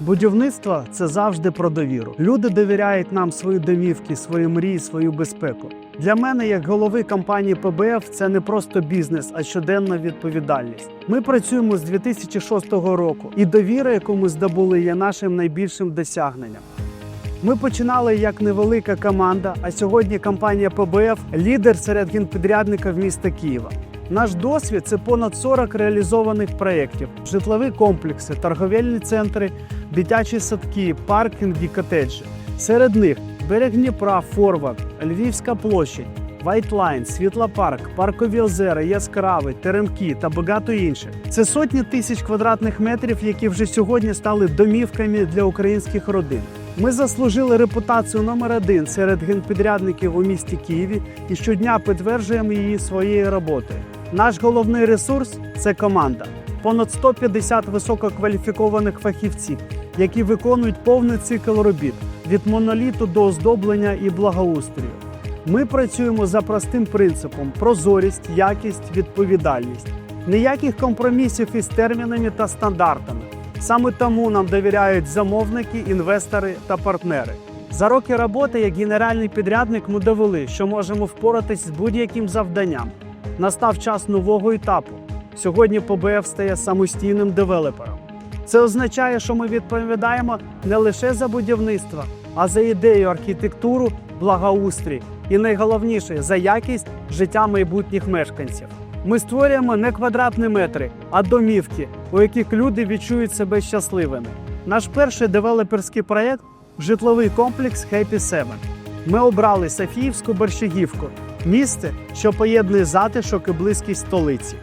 Будівництво це завжди про довіру. Люди довіряють нам свої домівки, свої мрії, свою безпеку. Для мене, як голови компанії ПБФ, це не просто бізнес, а щоденна відповідальність. Ми працюємо з 2006 року, і довіра, яку ми здобули, є нашим найбільшим досягненням. Ми починали як невелика команда, а сьогодні компанія ПБФ лідер серед генпідрядників міста Києва. Наш досвід це понад 40 реалізованих проєктів: житлові комплекси, торговельні центри, дитячі садки, паркінги, котеджі. Серед них берег Дніпра, Форвард, Львівська площадь, Вайтлайн, Світлопарк, Паркові озера, Яскравий, Теремки та багато інших. Це сотні тисяч квадратних метрів, які вже сьогодні стали домівками для українських родин. Ми заслужили репутацію номер один серед генпідрядників у місті Києві і щодня підтверджуємо її своєю роботою. Наш головний ресурс це команда. Понад 150 висококваліфікованих фахівців, які виконують повний цикл робіт від моноліту до оздоблення і благоустрою. Ми працюємо за простим принципом: прозорість, якість, відповідальність. Ніяких компромісів із термінами та стандартами. Саме тому нам довіряють замовники, інвестори та партнери. За роки роботи як генеральний підрядник ми довели, що можемо впоратись з будь-яким завданням. Настав час нового етапу. Сьогодні ПБФ стає самостійним девелопером. Це означає, що ми відповідаємо не лише за будівництво, а за ідею, архітектуру, благоустрій і найголовніше за якість життя майбутніх мешканців. Ми створюємо не квадратні метри, а домівки, у яких люди відчують себе щасливими. Наш перший девелоперський проєкт житловий комплекс Happy Seven. Ми обрали Софіївську Борщагівку, місце, що поєднує затишок і близькість столиці.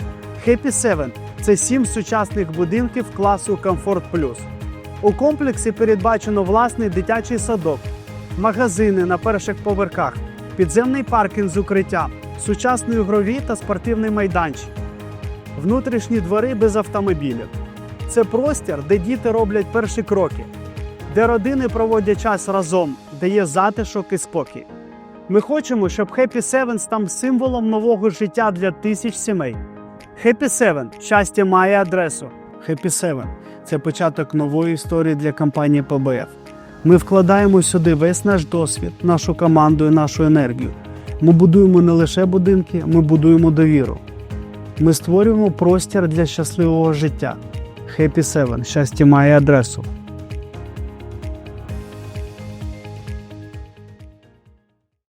Happy Seven – це сім сучасних будинків класу Комфорт Плюс. У комплексі передбачено власний дитячий садок, магазини на перших поверхах, підземний паркінг з укриттям, сучасні ігрові та спортивний майданчик, внутрішні двори без автомобілів. Це простір, де діти роблять перші кроки, де родини проводять час разом, де є затишок і спокій. Ми хочемо, щоб Happy Seven став символом нового життя для тисяч сімей. Happy Севен – щастя має адресу. Happy Севен – це початок нової історії для компанії ПБФ. Ми вкладаємо сюди весь наш досвід, нашу команду і нашу енергію. Ми будуємо не лише будинки, ми будуємо довіру. Ми створюємо простір для щасливого життя. Happy Севен – щастя має адресу.